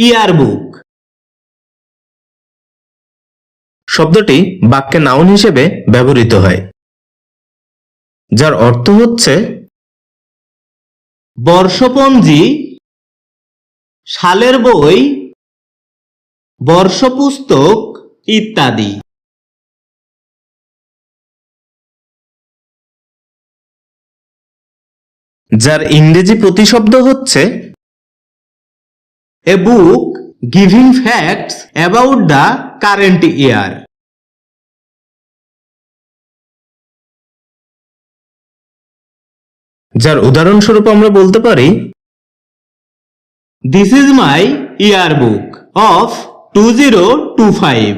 ইয়ার বুক শব্দটি বাক্যে নাউন হিসেবে ব্যবহৃত হয়, যার অর্থ হচ্ছে বর্ষপঞ্জি সালের বই, বর্ষপুস্তক ইত্যাদি। যার ইংরেজি প্রতিশব্দ হচ্ছে a book giving facts about the current year যার উদাহরণস্বরূপ আমরা বলতে পারি this is my year book of two zero two five